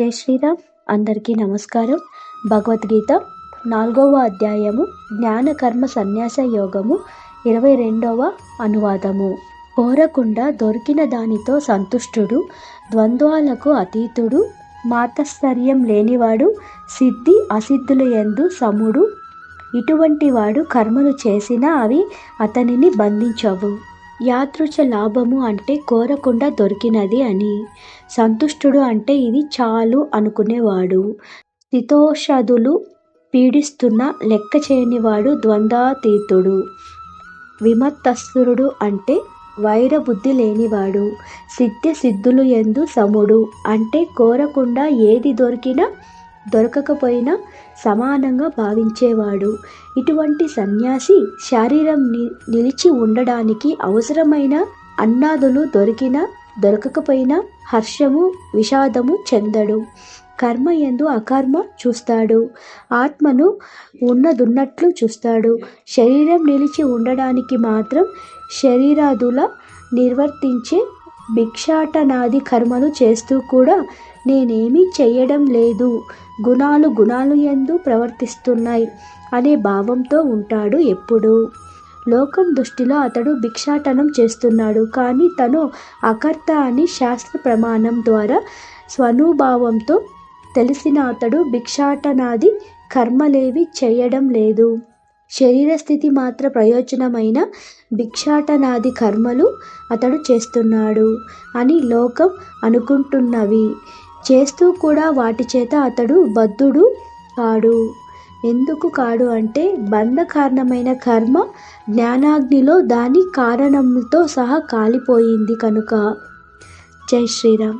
జై శ్రీరామ్. అందరికీ నమస్కారం. భగవద్గీత నాలుగవ అధ్యాయము జ్ఞాన కర్మ సన్యాస యోగము ఇరవై రెండవ అనువాదము. కోరకుండా దొరికిన దానితో సంతుష్టుడు ద్వంద్వాలకు అతీతుడు మాతస్థర్యం లేనివాడు సిద్ధి అసిద్ధుల యందు సముడు. ఇటువంటి వాడు కర్మలు చేసినా అవి అతనిని బంధించవు. యాదృచ లాభము అంటే కోరకుండా దొరికినది అని. సంతుష్టుడు అంటే ఇది చాలు అనుకునేవాడు. స్థితోషధులు పీడిస్తున్న లెక్క చేయనివాడు ద్వంద్వాతీతుడు విమత్తస్తురుడు అంటే వైరబుద్ధి లేనివాడు. సిద్ధ్య సిద్ధులు ఎందు సముడు అంటే కోరకుండా ఏది దొరికినా దొరకకపోయినా సమానంగా భావించేవాడు. ఇటువంటి సన్యాసి శరీరం ని నిలిచి ఉండడానికి అవసరమైన అన్నాదులు దొరికినా దొరకకపోయినా హర్షము విషాదము చెందడు. కర్మ ఎందు అకర్మ చూస్తాడు. ఆత్మను ఉన్నదున్నట్లు చూస్తాడు. శరీరం నిలిచి ఉండడానికి మాత్రం శరీరాదుల నిర్వర్తించే భిక్షాటనాది కర్మలు చేస్తూ కూడా నేనేమీ చేయడం లేదు. గుణాలు గుణాలు ఎందు ప్రవర్తిస్తున్నాయి అనే భావంతో ఉంటాడు ఎప్పుడు. లోకం దృష్టిలో అతడు భిక్షాటనం చేస్తున్నాడు. కానీ తను అకర్త అని శాస్త్ర ప్రమాణం ద్వారా స్వనుభావంతో తెలిసిన అతడు భిక్షాటనాది కర్మలేవి చేయడం లేదు. శరీర స్థితి మాత్ర ప్రయోజనమైన భిక్షాటనాది కర్మలు అతడు చేస్తున్నాడు అని లోకం అనుకుంటున్నవి. చేస్తూ కూడా వాటి చేత అతడు బద్ధుడు కాడు. ఎందుకు కాడు అంటే బంధ కారణమైన కర్మ జ్ఞానాగ్నిలో దాని కారణంతో సహా కాలిపోయింది కనుక. జై శ్రీరామ్.